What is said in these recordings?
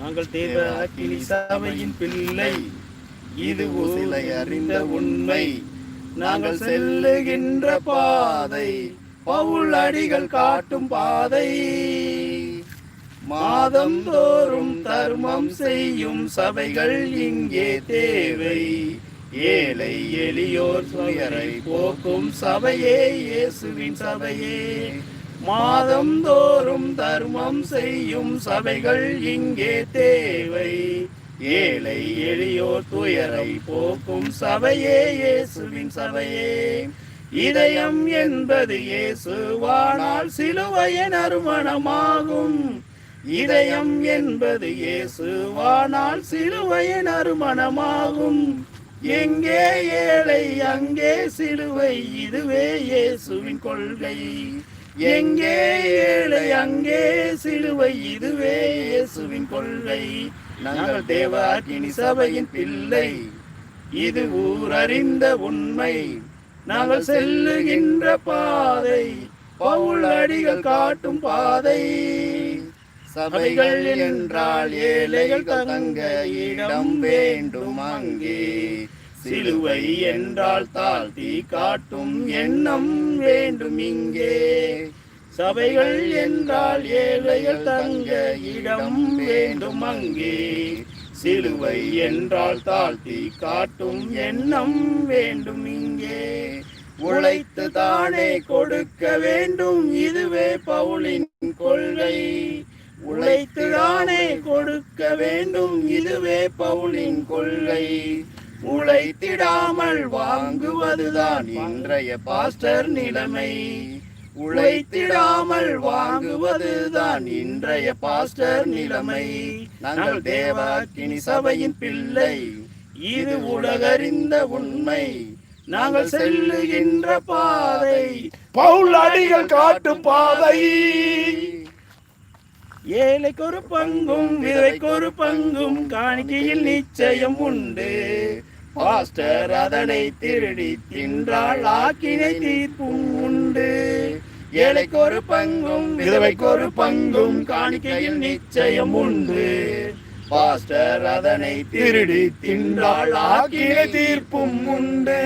நாங்கள் தேவ அக்கினி சபையின் பிள்ளை. இது சிலை அறிந்த உண்மை. நாங்கள் செல்லுகின்ற பாதை. பவுல் அடிகள் காட்டும் பாதை. மாதம் தோறும் தர்மம் செய்யும் சபைகள் இங்கே தேவை. ஏழை எளியோர் துயரை போக்கும் சபையே இயேசுவின் சபையே. மாதம் தோறும் தர்மம் செய்யும் சபைகள் இங்கே தேவை. ஏழை எளியோர் துயரை போக்கும் சபையே இயேசுவின் சபையே. இதயம் என்பது இயேசுவானால் சிலுவையின் அருமணமாகும். இதயம் என்பது இயேசுவானால் சிலுவையின் அருமணமாகும். எங்கே ஏழை அங்கே சிலுவை இதுவே இயேசுவின் கொள்கை. எங்கே ஏழை அங்கே சிலுவை இதுவே இயேசுவின் கொள்ளை. நாங்கள் தேவாக்கினி சபையின் பிள்ளை. இது ஊரறிந்த உண்மை. நாங்கள் செல்லுகின்ற பாதை. பவுல் அடிகள் காட்டும் பாதை. சபைகள் என்றால் ஏழைகள் தங்க இடம் வேண்டும் அங்கே. சிலுவை என்றால் தாழ்த்தி காட்டும் எண்ணம் வேண்டும் இங்கே. சபைகள் என்றால் ஏழைகள் தங்க இடம் வேண்டும் அங்கே. சிலுவை என்றால் தாழ்த்தி காட்டும் எண்ணம் வேண்டும் இங்கே. உழைத்து தானே கொடுக்க வேண்டும் இதுவே பவுலின் கொள்கை. உழைத்து தானே கொடுக்க வேண்டும் இதுவே பவுலின் கொள்கை. உழைத்திடாமல் வாங்குவதுதான் இன்றைய பாஸ்டர் நிலைமை. உழைத்திடாமல் வாங்குவதுதான் இன்றைய பாஸ்டர் நிலைமை. நாங்கள் தேவாக்கினி சபையின் பிள்ளை. இது உலகறிந்த உண்மை. நாங்கள் செல்லுகின்ற பாதை. பவுல் அடிகள் காட்டு பாதை. ஏழைக்கு ஒரு பங்கும் விதைக்கு ஒரு பங்கும் காணிக்கையில் நிச்சயம் உண்டு. பாஸ்டர் அதனை திருடி தின்றால் ஆக்கினை தீர்ப்பும் உண்டு. ஏழைக்கு ஒரு பங்கும் விதவைக்கு ஒரு பங்கும் காணிக்கையில் நிச்சயம் உண்டு. பாஸ்டர் அதனை திருடி தின்றால் ஆக்கினை தீர்ப்பும் உண்டு.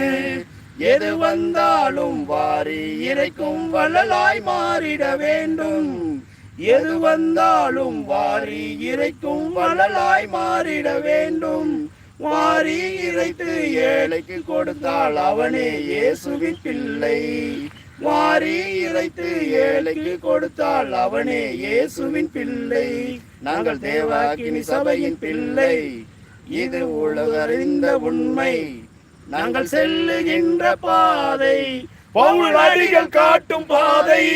எது வந்தாலும் வாரி இறைக்கும் வள்ளலாய் மாறிட வேண்டும். எது வந்தாலும் வாரி இறைக்கும் வளலாய் மாறிட வேண்டும். வாரி இறைத்து ஏழைக்கு கொடுத்தால் அவனே இயேசுவின் பிள்ளை. வாரி இறைத்து ஏழைக்கு கொடுத்தால் அவனே இயேசுவின் பிள்ளை. நாங்கள் தேவாக்கினி சபையின் பிள்ளை. இது உலகறிந்த உண்மை. நாங்கள் செல்லுகின்ற பாதை. பவுல் அடிகள் காட்டும் பாதை.